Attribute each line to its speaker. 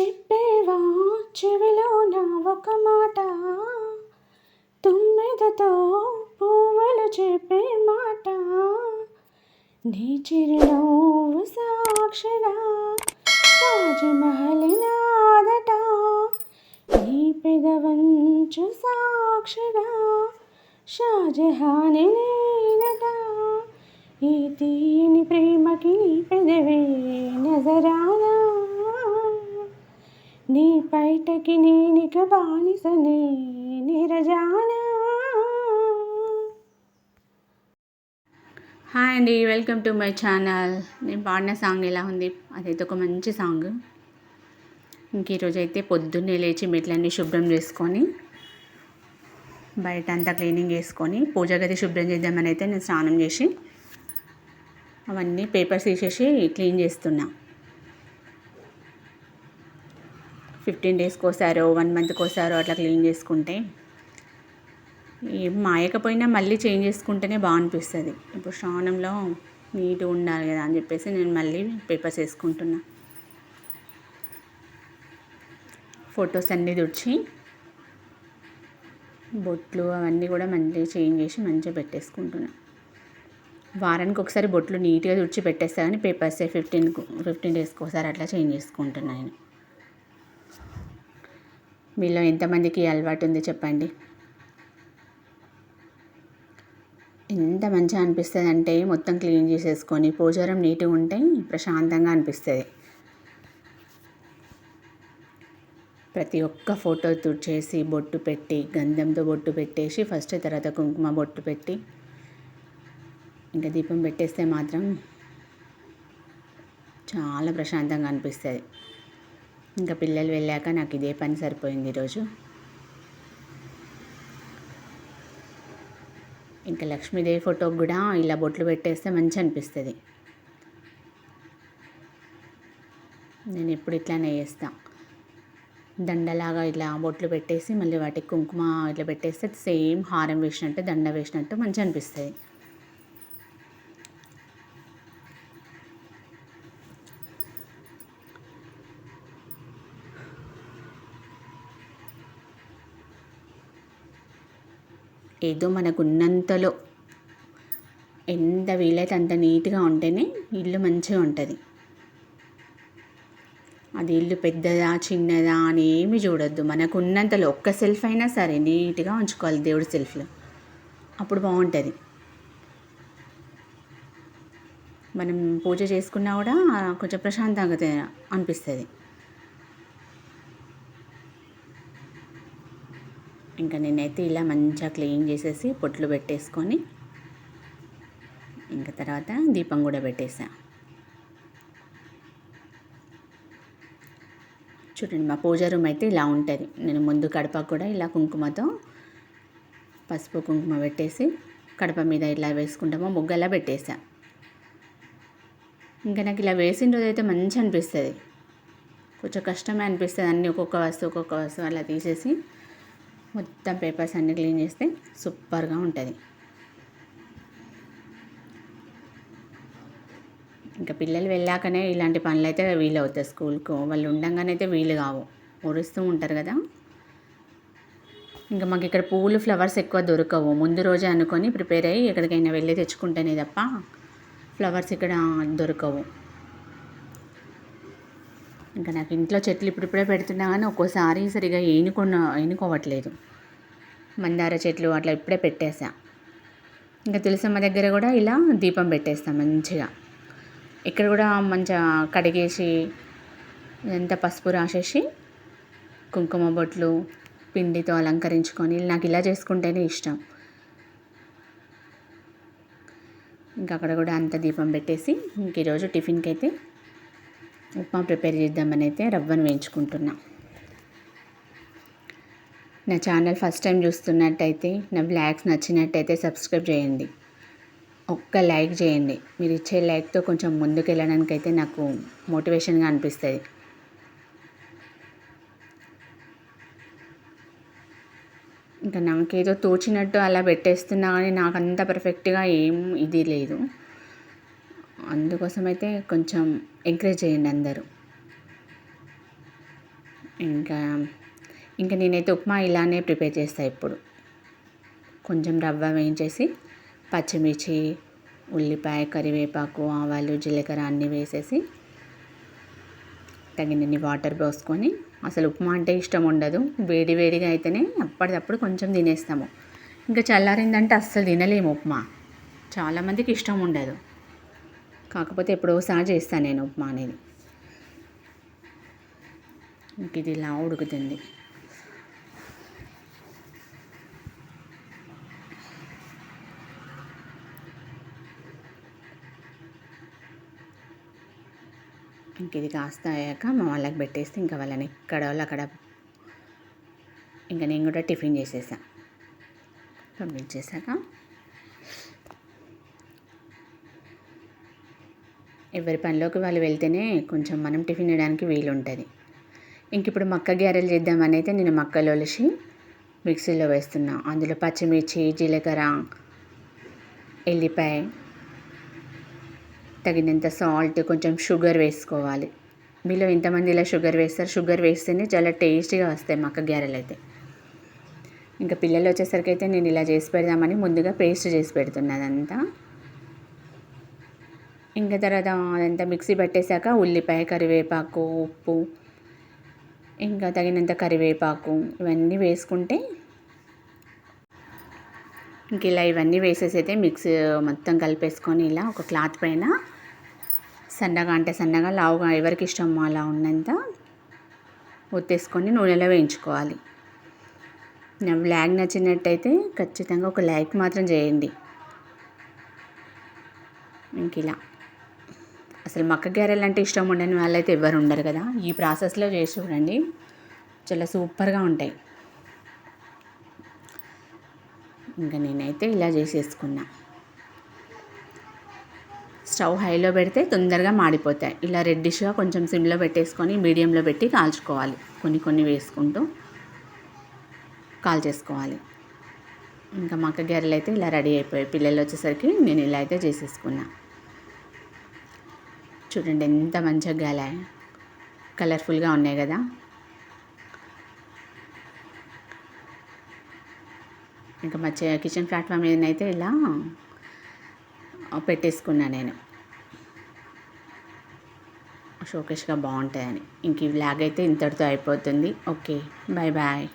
Speaker 1: చెప్పేవా? చెవిలో నా ఒక మాట. తుమ్మెదతో పువ్వులు చెప్పే మాట. నీ చిరునవ్వు సాక్షిగా తాజ్మహల్ నాదట నీ పెదవంచు సాక్షిగా షాజహాని నేనట. ఈ తీయని ప్రేమకి నీ పెదవే నజరానా. నీ పైటకి నేనిక బానిసనే నిరజానా.
Speaker 2: హాయ్ అండి వెల్కమ్ టు మై ఛానల్. నేను పాడిన సాంగ్ ఎలా ఉంది? అదైతే ఒక మంచి సాంగ్. ఇంక ఈరోజు అయితే పొద్దున్నే లేచి మెట్లన్నీ శుభ్రం చేసుకొని బయట అంతా క్లీనింగ్ చేసుకొని పూజ గది శుభ్రం చేద్దామని అయితే నేను స్నానం చేసి అవన్నీ పేపర్స్ తీసేసి క్లీన్ చేస్తున్నా. ఫిఫ్టీన్ డేస్కి ఒకసారో వన్ మంత్కి ఒకసారో అట్లా క్లీన్ చేసుకుంటే మాయకపోయినా మళ్ళీ చేంజ్ చేసుకుంటేనే బాగా అనిపిస్తుంది ఇప్పుడు శ్రావణంలో నీట్గా ఉండాలి కదా అని చెప్పేసి నేను మళ్ళీ పేపర్స్ వేసుకుంటున్నా. ఫొటోస్ అన్నీ తుడిచి బొట్లు అవన్నీ కూడా మంచిగా చేంజ్ చేసి మంచిగా పెట్టేసుకుంటున్నా. వారానికి ఒకసారి బొట్లు నీట్గా తుడిచి పెట్టేస్తా కానీ పేపర్స్ ఫిఫ్టీన్ ఫిఫ్టీన్ డేస్కి ఒకసారి అట్లా చేంజ్ చేసుకుంటున్నాను మీలో ఎంతమందికి అలవాటు ఉంది చెప్పండి? ఎంత మంచిగా అనిపిస్తుంది అంటే మొత్తం క్లీన్ చేసేసుకొని పూజారం నీట్గా ఉంటే ప్రశాంతంగా అనిపిస్తుంది. ప్రతి ఒక్క ఫోటో తుడిచేసి బొట్టు పెట్టి గంధంతో బొట్టు పెట్టేసి ఫస్ట్ తర్వాత కుంకుమ బొట్టు పెట్టి ఇంకా దీపం పెట్టేస్తే మాత్రం చాలా ప్రశాంతంగా అనిపిస్తుంది. ఇంకా పిల్లలు వెళ్ళాక నాకు ఇదే పని సరిపోయింది ఈరోజు. ఇంకా లక్ష్మీదేవి ఫోటోకి కూడా ఇలా బొట్లు పెట్టేస్తే మంచి అనిపిస్తుంది. నేను ఎప్పుడు ఇట్లానే చేస్తా. దండలాగా ఇలా బొట్లు పెట్టేసి మళ్ళీ వాటికి కుంకుమ ఇట్లా పెట్టేస్తే సేమ్ హారం వేసినట్టు దండ వేసినట్టు మంచి అనిపిస్తుంది. ఏదో మనకు ఉన్నంతలో ఎంత వీలైతే అంత నీట్గా ఉంటేనే ఇల్లు మంచిగా ఉంటుంది. అది ఇల్లు పెద్దదా చిన్నదా అని ఏమి చూడొద్దు. మనకు ఉన్నంతలో ఒక్క సెల్ఫ్ అయినా సరే నీట్గా ఉంచుకోవాలి దేవుడి సెల్ఫ్లో. అప్పుడు బాగుంటుంది. మనం పూజ చేసుకున్నా కూడా కొంచెం ప్రశాంతంగా అనిపిస్తుంది. ఇంకా నేనైతే ఇలా మంచిగా క్లీన్ చేసేసి పొట్లు పెట్టేసుకొని ఇంకా తర్వాత దీపం కూడా పెట్టేసా. చూడండి మా పూజ రూమ్ అయితే ఇలా ఉంటుంది. నేను ముందు కడప కూడా ఇలా కుంకుమతో పసుపు కుంకుమ పెట్టేసి కడప మీద ఇలా వేసుకుంటామో ముగ్గలా పెట్టేసా. ఇంకా నాకు ఇలా వేసిన రోజు అయితే మంచి అనిపిస్తుంది. కొంచెం కష్టమే అనిపిస్తుంది అన్నీ ఒక్కొక్క వస్తువు ఒక్కొక్క వస్తువు అలా తీసేసి మొత్తం పేపర్స్ అన్నీ క్లీన్ చేస్తే సూపర్గా ఉంటుంది. ఇంకా పిల్లలు వెళ్ళాకనే ఇలాంటి పనులు అయితే వీలు అవుతాయి స్కూల్కు. వాళ్ళు ఉండంగానే అయితే వీలు కావు. ఊరుస్తూ ఉంటారు కదా. ఇంకా మాకు ఇక్కడ పూలు ఫ్లవర్స్ ఎక్కువ దొరకవు. ముందు రోజే అనుకొని ప్రిపేర్ అయ్యి ఎక్కడికైనా వెళ్ళి తెచ్చుకుంటేనే తప్ప ఫ్లవర్స్ ఇక్కడ దొరకవు. ఇంకా నాకు ఇంట్లో చెట్లు ఇప్పుడిప్పుడే పెడుతున్నా కానీ ఒక్కోసారి సరిగా ఏనుకున్న ఏనుకోవట్లేదు. మందార చెట్లు అట్లా ఇప్పుడే పెట్టేసా ఇంకా తులసమ్మ దగ్గర కూడా ఇలా దీపం పెట్టేస్తాం మంచిగా. ఇక్కడ కూడా మంచిగా కడిగేసి ఇదంతా పసుపు రాసేసి కుంకుమ బొట్లు పిండితో అలంకరించుకొని నాకు ఇలా చేసుకుంటేనే ఇష్టం. ఇంకా అక్కడ కూడా అంత దీపం పెట్టేసి ఇంక ఈరోజు టిఫిన్కి అయితే ఉప్మా ప్రిపేర్ చేద్దామని అయితే రవ్వను వేయించుకుంటున్నా. నా ఛానల్ ఫస్ట్ టైం చూస్తున్నట్టయితే నా బ్లాగ్స్ నచ్చినట్టయితే సబ్స్క్రైబ్ చేయండి. ఒక్క లైక్ చేయండి. మీరు ఇచ్చే లైక్తో కొంచెం ముందుకు వెళ్ళడానికి అయితే నాకు మోటివేషన్గా అనిపిస్తుంది. ఇంకా నాకేదో తోచినట్టు అలా పెట్టేస్తున్నా కానీ నాకు అంత పర్ఫెక్ట్గా ఏం ఇది లేదు. అందుకోసం అయితే కొంచెం ఎంకరేజ్ చేయండి అందరూ. ఇంకా ఇంకా నేనైతే ఉప్మా ఇలానే ప్రిపేర్ చేస్తాను ఇప్పుడు. కొంచెం రవ్వ వేయించేసి పచ్చిమిర్చి ఉల్లిపాయ కరివేపాకు ఆవాలు జీలకర్ర అన్నీ వేసేసి తగినన్ని వాటర్ పోసుకొని అసలు ఉప్మా అంటే ఇష్టం ఉండదు. వేడి వేడిగా అయితేనే అప్పటికప్పుడు కొంచెం తినేస్తాము. ఇంకా చల్లారిందంటే అస్సలు తినలేము ఉప్మా. చాలామందికి ఇష్టం ఉండదు. కాకపోతే ఎప్పుడోసారి చేస్తాను నేను ఉప్మా అనేది. ఇంక ఇది ఇలా ఉడుకుతుంది. ఇంక ఇది కాస్త అయ్యాక మా వాళ్ళకి పెట్టేస్తే ఇంకా వాళ్ళని ఎక్కడ వాళ్ళు అక్కడ ఇంకా నేను కూడా టిఫిన్ చేసేసా. పంపించేశాక ఎవరి పనిలోకి వాళ్ళు వెళ్తేనే కొంచెం మనం టిఫిన్ వేయడానికి వీలు ఉంటుంది ఇంక ఇప్పుడు మక్క గ్యారెలు చేద్దామని అయితే నేను మక్కలు ఒలిసి మిక్సీలో వేస్తున్నా. అందులో పచ్చిమిర్చి జీలకర్ర ఎల్లిపాయ తగినంత సాల్ట్ కొంచెం షుగర్ వేసుకోవాలి. మీలో ఎంతమంది ఇలా షుగర్ వేస్తారు? షుగర్ వేస్తేనే చాలా టేస్టీగా వస్తాయి మక్క గ్యారెలు అయితే. ఇంకా పిల్లలు వచ్చేసరికి అయితే నేను ఇలా చేసి పెడదామని ముందుగా పేస్ట్ చేసి పెడుతున్నదంతా. ఇంకా తర్వాత అదంతా మిక్సీ పట్టేశాక ఉల్లిపాయ కరివేపాకు ఉప్పు ఇంకా తగినంత కరివేపాకు ఇవన్నీ వేసుకుంటే ఇంక ఇలా ఇవన్నీ వేసేసి అయితే మిక్స్ మొత్తం కలిపేసుకొని ఇలా ఒక క్లాత్ పైన సన్నగా అంటే సన్నగా లావుగా ఎవరికి ఇష్టమో అలా ఉన్నంత ఒత్తేసుకొని నూనెలో వేయించుకోవాలి. నా బ్లాగ్ నచ్చినట్టయితే ఖచ్చితంగా ఒక లైక్ మాత్రం చేయండి. ఇంక ఇలా. అసలు మక్క గారెలు అంటే ఇష్టం ఉండని వాళ్ళైతే ఎవరు ఉండరు కదా. ఈ ప్రాసెస్లో చేసి చూడండి. చాలా సూపర్గా ఉంటాయి. ఇంకా నేనైతే ఇలా చేసేసుకున్నా. స్టవ్ హైలో పెడితే తొందరగా మాడిపోతాయి. ఇలా రెడ్డిష్గా కొంచెం సిమ్లో పెట్టేసుకొని మీడియంలో పెట్టి కాల్చుకోవాలి. కొన్ని కొన్ని వేసుకుంటూ కాల్ చేసుకోవాలి ఇంకా మక్క గారెలు అయితే ఇలా రెడీ అయిపోయాయి. పిల్లలు వచ్చేసరికి నేను ఇలా అయితే చేసేసుకున్నాను చూడండి ఎంత మంచిగా గాలా కలర్ఫుల్గా ఉన్నాయి కదా. ఇంకా మా కిచెన్ ప్లాట్ఫామ్ ఏదైతే ఇలా పెట్టేసుకున్నా నేను. షోకేష్గా బాగుంటాయని. ఇంక ఈ బ్లాగ్ అయితే ఇంతటితో అయిపోతుంది. Okay bye bye